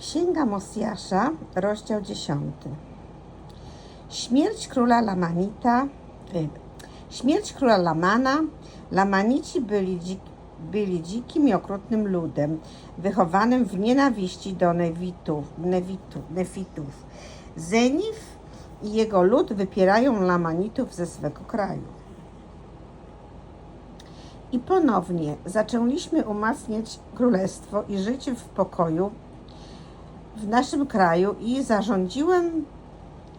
Księga Mosjasza, rozdział 10. Śmierć króla Lamanita, y, śmierć króla Lamana. Lamanici byli, dzik, byli dzikim i okrutnym ludem, wychowanym w nienawiści do Nevitów, Newitu, Nefitów. Zenif i jego lud wypierają Lamanitów ze swego kraju. I ponownie zaczęliśmy umacniać królestwo i żyć w pokoju w naszym kraju i zarządziłem,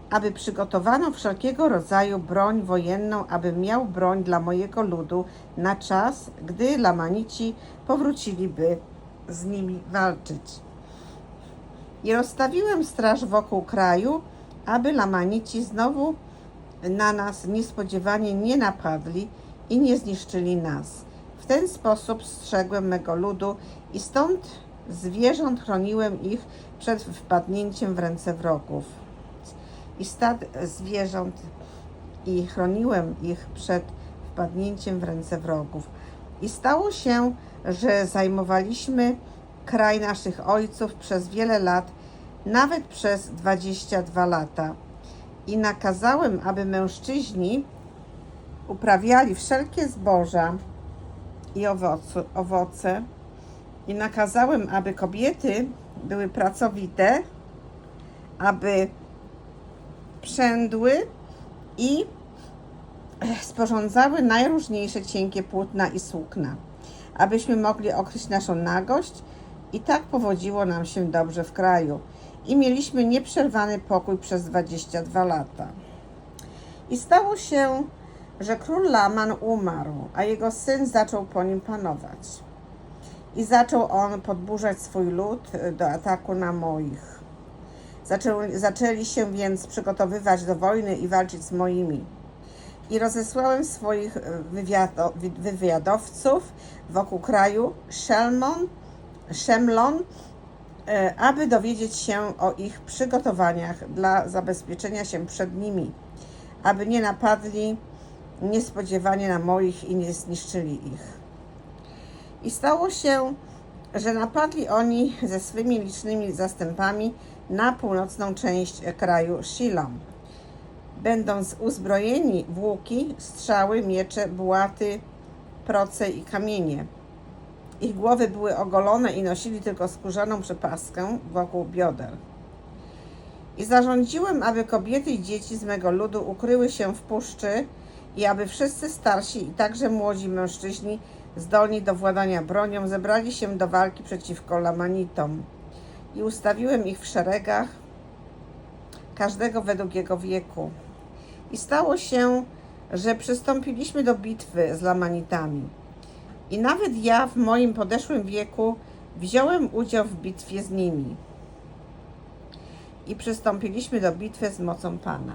aby przygotowano wszelkiego rodzaju broń wojenną, aby miał broń dla mojego ludu na czas, gdy Lamanici powróciliby z nimi walczyć. I rozstawiłem straż wokół kraju, aby Lamanici znowu na nas niespodziewanie nie napadli i nie zniszczyli nas. W ten sposób strzegłem mego ludu i stąd zwierząt chroniłem ich przed wpadnięciem w ręce wrogów. I stad zwierząt i chroniłem ich przed wpadnięciem w ręce wrogów. I stało się, że zajmowaliśmy kraj naszych ojców przez wiele lat, nawet przez 22 lata. I nakazałem, aby mężczyźni uprawiali wszelkie zboża i owoce, owoce i nakazałem, aby kobiety były pracowite, aby przędły i sporządzały najróżniejsze cienkie płótna i sukna, abyśmy mogli okryć naszą nagość i tak powodziło nam się dobrze w kraju. I mieliśmy nieprzerwany pokój przez 22 lata. I stało się, że król Laman umarł, a jego syn zaczął po nim panować. I zaczął on podburzać swój lud do ataku na moich. Zaczęli, zaczęli się więc przygotowywać do wojny i walczyć z moimi. I rozesłałem swoich wywiado, wywiadowców wokół kraju Szelmon, Szemlon, e, aby dowiedzieć się o ich przygotowaniach dla zabezpieczenia się przed nimi, aby nie napadli niespodziewanie na moich i nie zniszczyli ich. I stało się, że napadli oni ze swymi licznymi zastępami na północną część kraju Shilom. Będąc uzbrojeni w łuki, strzały, miecze, bułaty, proce i kamienie. Ich głowy były ogolone i nosili tylko skórzaną przepaskę wokół bioder. I zarządziłem, aby kobiety i dzieci z mego ludu ukryły się w puszczy i aby wszyscy starsi i także młodzi mężczyźni zdolni do władania bronią zebrali się do walki przeciwko Lamanitom. I ustawiłem ich w szeregach, każdego według jego wieku. I stało się, że przystąpiliśmy do bitwy z Lamanitami. I nawet ja w moim podeszłym wieku wziąłem udział w bitwie z nimi. I przystąpiliśmy do bitwy z mocą Pana.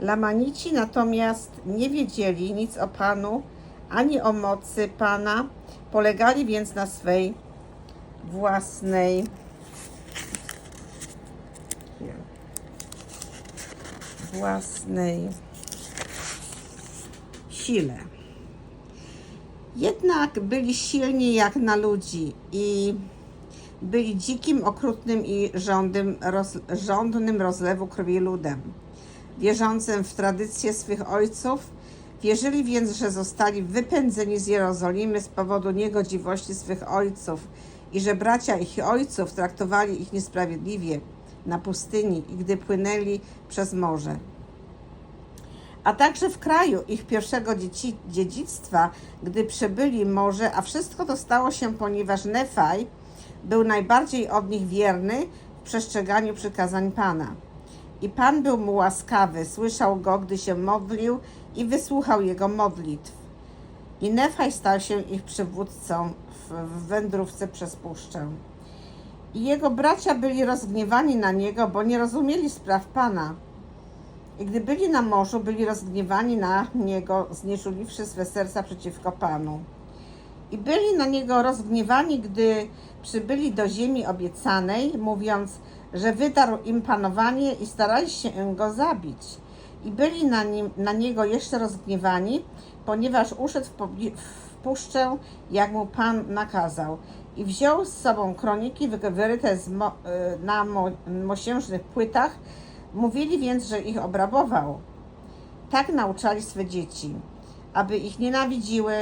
Lamanici natomiast nie wiedzieli nic o Panu ani o mocy Pana, polegali więc na swej własnej własnej sile. Jednak byli silni jak na ludzi i byli dzikim, okrutnym i żądnym, roz, żądnym rozlewu krwi ludem. Wierzącym w tradycję swych ojców, wierzyli więc, że zostali wypędzeni z Jerozolimy z powodu niegodziwości swych ojców i że bracia ich ojców traktowali ich niesprawiedliwie na pustyni i gdy płynęli przez morze. A także w kraju ich pierwszego dzieci, dziedzictwa, gdy przebyli morze, a wszystko to stało się, ponieważ Nefaj był najbardziej od nich wierny w przestrzeganiu przykazań Pana. I Pan był mu łaskawy, słyszał go, gdy się modlił i wysłuchał jego modlitw. I Nefaj stał się ich przywódcą w wędrówce przez puszczę. I jego bracia byli rozgniewani na niego, bo nie rozumieli spraw Pana. I gdy byli na morzu, byli rozgniewani na niego, znieczuliwszy swe serca przeciwko Panu. I byli na niego rozgniewani, gdy przybyli do ziemi obiecanej, mówiąc, że wydarł im panowanie i starali się go zabić. I byli na, nim, na niego jeszcze rozgniewani, ponieważ uszedł w, puszczę, jak mu Pan nakazał. i wziął z sobą kroniki wy- wyryte mo, y, na mo, mosiężnych płytach. Mówili więc, że ich obrabował. Tak nauczali swe dzieci, aby ich nienawidziły,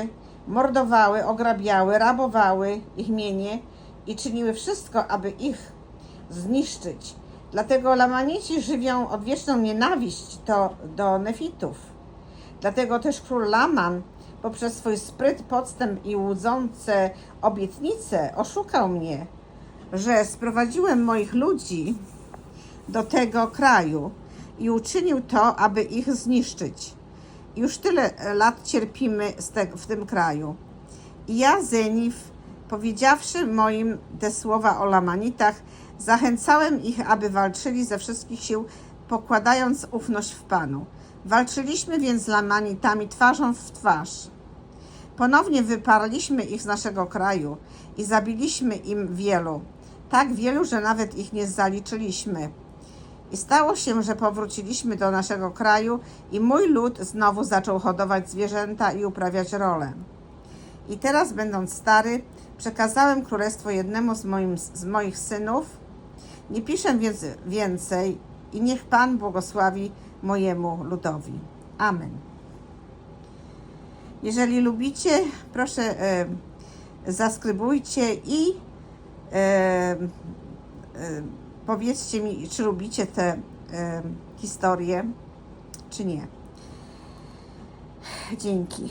mordowały, ograbiały, rabowały ich mienie i czyniły wszystko, aby ich zniszczyć. Dlatego Lamanici żywią odwieczną nienawiść do, do Nefitów. Dlatego też król Laman poprzez swój spryt, podstęp i łudzące obietnice oszukał mnie, że sprowadziłem moich ludzi do tego kraju i uczynił to, aby ich zniszczyć. Już tyle lat cierpimy w tym kraju. I ja, Zenif, powiedziawszy moim te słowa o Lamanitach, zachęcałem ich, aby walczyli ze wszystkich sił, pokładając ufność w Panu. Walczyliśmy więc z Lamanitami twarzą w twarz. Ponownie wyparliśmy ich z naszego kraju i zabiliśmy im wielu, tak wielu, że nawet ich nie zaliczyliśmy. I stało się, że powróciliśmy do naszego kraju i mój lud znowu zaczął hodować zwierzęta i uprawiać rolę. I teraz, będąc stary, przekazałem królestwo jednemu z, moim, z moich synów. Nie piszę więc więcej i niech Pan błogosławi mojemu ludowi. Amen. Jeżeli lubicie, proszę e, zaskrybujcie i e, e, powiedzcie mi, czy lubicie te e, historie, czy nie. Dzięki.